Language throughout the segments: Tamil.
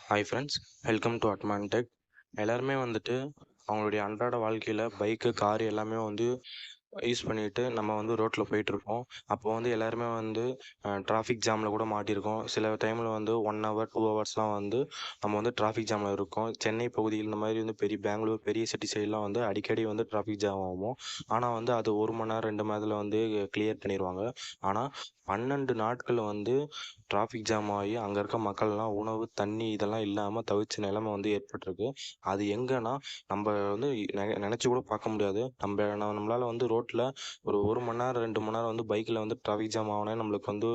ஹாய் ஃப்ரெண்ட்ஸ் வெல்கம் டு அட்மான் டெக் எல்லாருமே வந்துட்டு அவங்களுடைய அன்றாட வாழ்க்கையில் பைக்கு காரு எல்லாமே வந்து யூஸ் பண்ணிட்டு நம்ம வந்து ரோட்டில் போயிட்டுருப்போம் அப்போ வந்து எல்லாருமே வந்து டிராஃபிக் ஜாமில் கூட மாட்டியிருக்கோம். சில டைமில் வந்து ஒன் ஹவர் டூ ஹவர்ஸ்லாம் வந்து நம்ம வந்து டிராஃபிக் ஜாமில் இருக்கோம். சென்னை பகுதியில் இந்த மாதிரி வந்து பெரிய பெங்களூர் பெரிய சிட்டி சைட்லாம் வந்து அடிக்கடி வந்து டிராஃபிக் ஜாம் ஆகும். ஆனால் வந்து அது ஒரு மணி நேரம் ரெண்டு மணி நேரத்தில் வந்து கிளியர் பண்ணிடுவாங்க ஆனால் பன்னெண்டு நாட்கள் வந்து டிராஃபிக் ஜாம் ஆகி அங்கே இருக்க மக்கள்லாம் உணவு தண்ணி இதெல்லாம் இல்லாமல் தவிச்ச நிலைமை வந்து ஏற்பட்டிருக்கு. அது எங்கன்னா நம்ம வந்து நெ நினச்சி கூட பார்க்க முடியாது. நம்ம நம்மளால் வந்து ரோட்டில் ஒரு ஒரு மணி நேரம் ரெண்டு மணி நேரம் வந்து பைக்கில் வந்து டிராஃபிக் ஜாம் ஆகுனே நம்மளுக்கு வந்து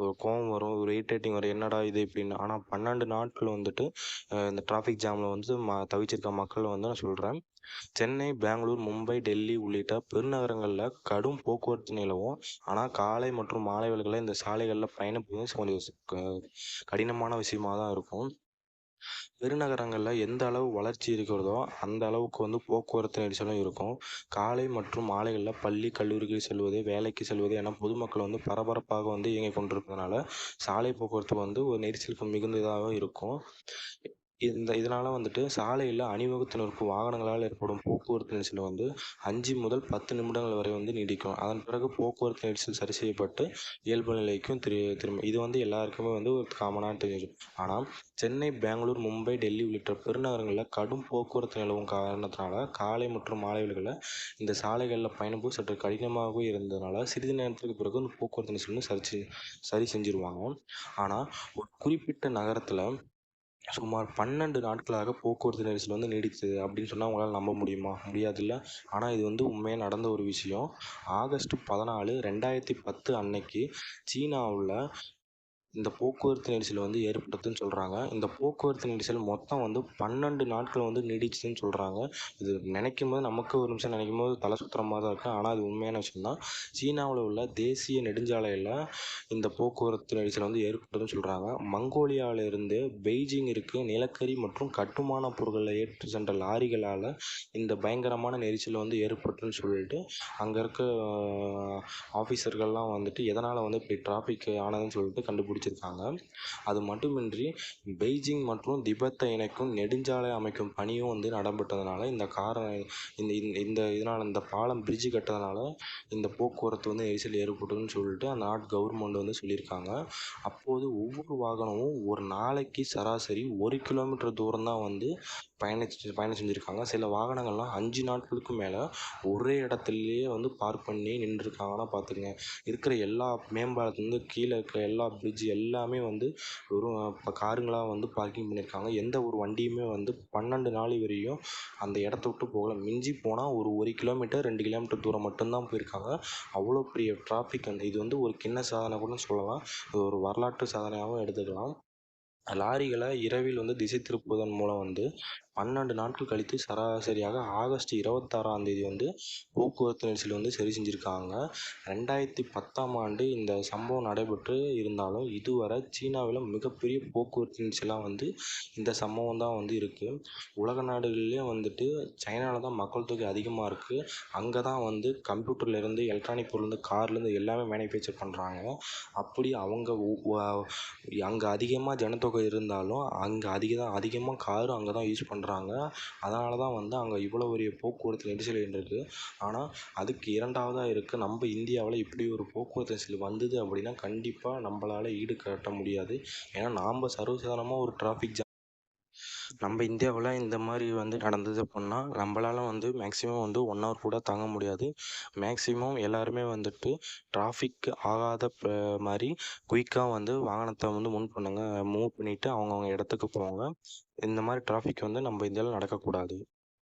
ஒரு கோவம் வரும் ஒரு இரிட்டேட்டிங் வரும். என்னடா இது இப்படின்னு. ஆனால் பன்னெண்டு நாட்கள் வந்துட்டு இந்த டிராஃபிக் ஜாமில் வந்து ம தவிச்சிருக்க மக்கள் வந்து நான் சொல்கிறேன் சென்னை பெங்களூர் மும்பை டெல்லி உள்ளிட்ட பெருநகரங்களில் கடும் போக்குவரத்து நிலவும். ஆனால் காலை மற்றும் மாலை வேலைகளில் இந்த சாலைகளில் பயணம் கொஞ்சம் கடினமான விஷயமா தான் இருக்கும். பெருநகரங்களில் எந்த அளவு வளர்ச்சி இருக்கிறதோ அந்த அளவுக்கு வந்து போக்குவரத்து நெரிசலும் இருக்கும். காலை மற்றும் மாலைகளில் பள்ளி கல்லூரிக்கு செல்வது வேலைக்கு செல்வது என பொதுமக்கள் வந்து பரபரப்பாக வந்து இயங்கிக் கொண்டிருப்பதனால சாலை போக்குவரத்து வந்து ஒரு நெரிசலுக்கு மிகுந்ததாக இருக்கும். இந்த இதனால் வந்துட்டு சாலையில் அணிவகுத்து நிற்கும் வாகனங்களால் ஏற்படும் போக்குவரத்து நெரிசல் வந்து அஞ்சு முதல் பத்து நிமிடங்கள் வரை வந்து நீடிக்கும். அதன் பிறகு போக்குவரத்து நெரிசல் சரி செய்யப்பட்டு இயல்பு நிலைக்கும் திரு திரும்ப இது வந்து எல்லாருக்குமே வந்து ஒரு காமனாக தெரியும் ஆனால் சென்னை பெங்களூர் மும்பை டெல்லி உள்ளிட்ட பெருநகரங்களில் கடும் போக்குவரத்து நிலவும் காரணத்தினால காலை மற்றும் மாலை வேளைகளில் இந்த சாலைகளில் பயணம் சற்று கடினமாகவும் இருந்ததுனால சிறிது நேரத்துக்கு பிறகு இந்த போக்குவரத்து நெரிசல் சரி சரி செஞ்சுருவாங்க. ஆனால் ஒரு குறிப்பிட்ட நகரத்தில் சுமார் பன்னெண்டு நாட்களாக போக்குவரத்து நெரிசல் வந்து நீடித்தது அப்படின்னு சொன்னால் உங்களால் நம்ப முடியுமா? முடியாதுல்ல. ஆனால் இது வந்து உண்மையாக நடந்த ஒரு விஷயம். ஆகஸ்ட் பதினாலு ரெண்டாயிரத்தி பத்து அன்னைக்கு சீனாவில் இந்த போக்குவரத்து நெரிசல் வந்து ஏற்பட்டதுன்னு சொல்கிறாங்க இந்த போக்குவரத்து நெரிசல் மொத்தம் வந்து பன்னெண்டு நாட்கள் வந்து நீடிச்சுதுன்னு சொல்கிறாங்க இது நினைக்கும் போது நமக்கு ஒரு நிமிஷம் நினைக்கும் போது தலை சுற்றுற மாதிரி தான் இருக்குது ஆனால் அது உண்மையான விஷயம் தான் சீனாவில் உள்ள தேசிய நெடுஞ்சாலையில் இந்த போக்குவரத்து நெரிசல் வந்து ஏற்பட்டதுன்னு சொல்கிறாங்க மங்கோலியாவிலிருந்து பெய்ஜிங்கிற்கு நிலக்கரி மற்றும் கட்டுமான பொருட்களை ஏற்றி சென்ற லாரிகளால் இந்த பயங்கரமான நெரிசல் வந்து ஏற்பட்டுன்னு சொல்லிட்டு அங்கே இருக்க ஆஃபீஸர்கள்லாம் வந்துட்டு எதனால் வந்து இப்படி டிராஃபிக் ஆனதுன்னு சொல்லிட்டு கண்டுபிடிச்சிருக்காங்க. அது மட்டுமின்றி பெய்ஜிங் மற்றும் திபெத்தை இணைக்கும் நெடுஞ்சாலை அமைக்கும் பணியும் வந்து நடைபெற்றதுனால இந்த காரணம் இந்த இந்த இதனால் இந்த பாலம் பிரிட்ஜு கட்டுறதுனால இந்த போக்குவரத்து வந்து நெரிசல் ஏற்பட்டுன்னு சொல்லிட்டு அந்த நாட் கவர்மெண்ட் வந்து சொல்லியிருக்காங்க. அப்போது ஒவ்வொரு வாகனமும் ஒரு நாளைக்கு சராசரி ஒரு கிலோமீட்டர் தூரம் தான் வந்து பயணிச்சு பயணம் செஞ்சுருக்காங்க. சில வாகனங்கள்லாம் அஞ்சு நாட்களுக்கு மேலே ஒரே இடத்துலையே வந்து பார்க் பண்ணி நின்றுருக்காங்கன்னா பார்த்துக்கங்க. இருக்கிற எல்லா மேம்பாலத்துலேருந்து கீழே இருக்கிற எல்லா பிரிட்ஜ் எல்லாமே வந்து வெறும் இப்போ காருங்களாக வந்து பார்க்கிங் பண்ணியிருக்காங்க. எந்த ஒரு வண்டியுமே வந்து பன்னெண்டு நாள் வரையும் அந்த இடத்த விட்டு போகல. மிஞ்சி போனால் ஒரு ஒரு கிலோமீட்டர் ரெண்டு கிலோமீட்டர் தூரம் மட்டும்தான் போயிருக்காங்க. அவ்வளோ பெரிய டிராஃபிக் அந்த இது வந்து ஒரு கிண்ண சாதனை கூட சொல்லலாம். இது ஒரு வரலாற்று சாதனையாகவும் எடுத்துக்கலாம். லாரிகளை இரவில் வந்து திசை திருப்புவதன் மூலம் வந்து பன்னெண்டு நாட்கள் கழித்து சராசரியாக ஆகஸ்ட் இருபத்தாறாம் தேதி வந்து போக்குவரத்து நெரிசல் வந்து சரி செஞ்சுருக்காங்க. ரெண்டாயிரத்தி பத்தாம் ஆண்டு இந்த சம்பவம் நடைபெற்று இருந்தாலும் இதுவரை சீனாவில் மிகப்பெரிய போக்குவரத்து நெரிசலாக வந்து இந்த சம்பவம் தான் வந்து இருக்குது உலக நாடுகளிலே வந்துட்டு சைனாவில் தான் மக்கள் தொகை அதிகமாக இருக்குது அங்கே தான் வந்து கம்ப்யூட்டர்லேருந்து எலக்ட்ரானிக் பொருள்லேருந்து கார்லேருந்து எல்லாமே மேனுஃபேக்சர் பண்ணுறாங்க அப்படி அவங்க அங்கே அதிகமாக ஜனத்தொகை இருந்தாலும் அங்கே அதிகம் அதிகமாக காரும் அங்கே தான் யூஸ் பண்ணுறாங்க அதனால தான் வந்து அங்கே இவ்வளோ பெரிய போக்குவரத்து நெரிசல் இருக்குது ஆனால் அதுக்கு இரண்டாவதாக இருக்குது நம்ம இந்தியாவில் இப்படி ஒரு போக்குவரத்து நெரிசல் வந்தது அப்படின்னா கண்டிப்பாக நம்மளால ஈடு கட்ட முடியாது. ஏன்னா நாம் சர்வசாதாரணமாக ஒரு டிராஃபிக் ஜாம் நம்ம இந்தியாவில் இந்த மாதிரி வந்து நடந்தது அப்படின்னா நம்மளால் வந்து மேக்ஸிமம் வந்து ஒன் ஹவர் கூட தாங்க முடியாது. மேக்ஸிமம் எல்லாருமே வந்துட்டு டிராஃபிக் ஆகாத மாதிரி குயிக்காக வந்து வாகனத்தை வந்து முன் பண்ணுங்க மூவ் பண்ணிவிட்டு அவங்கவுங்க இடத்துக்கு போங்க இந்த மாதிரி டிராஃபிக் வந்து நம்ம இந்தியாவில் நடக்கக்கூடாது.